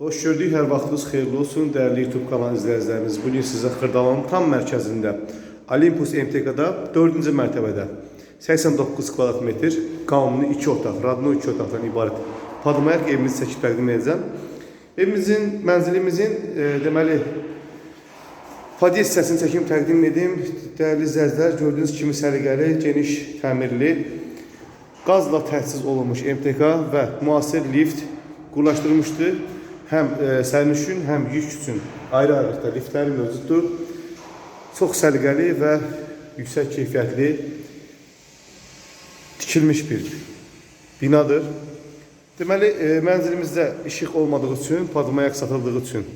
Hoş gördük, hər vaxtınız xeyirli olsun, dəyərli YouTube kanalı izləyicilərimiz. Bugün sizə Xırdalanın tam mərkəzində Olympus MTK-da 4-cü mərtəbədə 89 kvadrat metr, qanuni 2 otaq, radno 2 otaqdan ibarət Padmayaq evimizi çəkib təqdim edəcəm. Evimizin, mənzilimizin e, deməli Fadi hissəsini çəkim təqdim edim. Dəyərli izləyicilər, gördüyünüz kimi səliqəli, geniş, təmirli, qazla təchiz olunmuş MTK və müasir lift qurlaşdırılmışdır. Həm e, sərnişin, həm yük üçün ayrı-ayrılıqda liftləri mövcuddur. Çox səliqəli və yüksək keyfiyyətli tikilmiş bir binadır. Deməli, e, mənzilimizdə işıq olmadığı üçün, padmayaq satıldığı üçün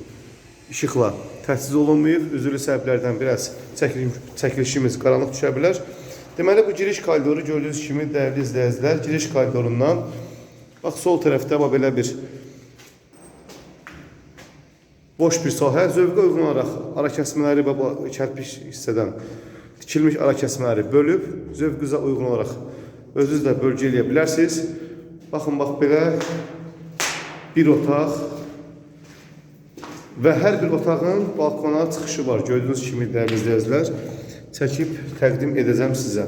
işıqla təchiz olunmayıb. Üzülü səbəblərdən biraz çəkilişimiz qaranlıq düşə bilər. Deməli, bu giriş koridoru gördüyünüz kimi dəyərli izləyicilər, giriş koridorundan bax sol tərəfdə bax belə bir boş bir sahə, zövqə uyğun olaraq ara kəsmələri və bu kərpiç hissədən tikilmiş ara kəsmələri bölüb, zövqünüzə uyğun olaraq özünüz də bölgə eləyə bilərsiniz. Baxın, bax belə bir otaq və hər bir otağın balkona çıxışı var. Gördüyünüz kimi dəyərli izləyicilər çəkib təqdim edəcəm sizə.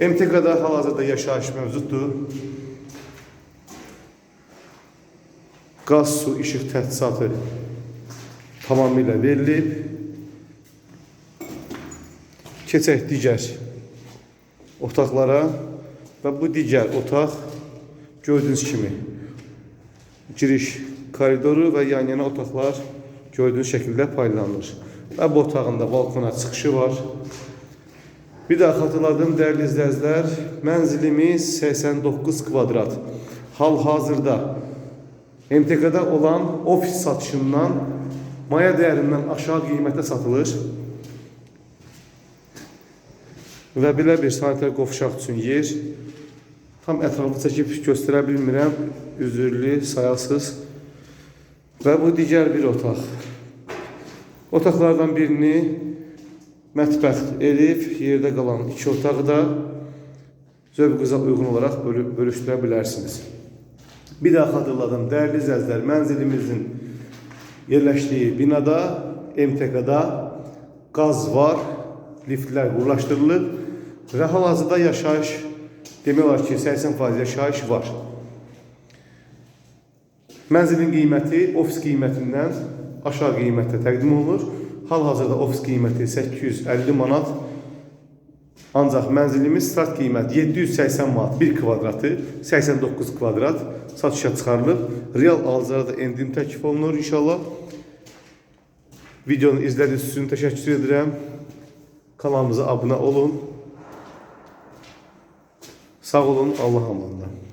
MTK-da hal-hazırda yaşayış mövcuddur. Qaz, su, işıq təchizatı tamamilə verilib. Keçək digər otaqlara və bu digər otaq gördüyünüz kimi giriş koridoru və yan-yana otaqlar gördüyünüz şəkildə paylanır. Və bu otağın da balkona çıxışı var. Bir daha xatırladım dəyərli izləyicilər, mənzilimiz 89 kvadrat. Hal-hazırda MTK-da olan ofis satışından maya dəyərindən aşağı qiymətə satılır. Və belə bir sanitar qovşaq üçün yer. Tam ətraflı çəkib göstərə bilmirəm. Üzürlü, sayasız. Və bu digər bir otaq. Otaqlardan birini mətbəx edib, yerdə qalan iki otağı da zövqünüzə uyğun olaraq bölü bölüşdürə bilərsiniz. Bir daha xatırladım, dəyərli izləyicilər, mənzilimizin yerləşdiyi binada, MTK-da qaz var, liftlər qurlaşdırılıb və hal-hazırda yaşayış demək olar ki, 80% yaşayış var. Mənzilin qiyməti ofis qiymətindən aşağı qiymətdə təqdim olunur. Hal-hazırda ofis qiyməti 850 manat. Ancaq mənzilimiz start qiymət 780 manat 1 kvadratı, 89 kvadrat satışa çıxarılıb. Real alıcılara da endirim təklif olunur inşallah. Videonu izlədiyiniz üçün təşəkkür edirəm. Kanalımıza abunə olun. Sağ olun, Allah amanında.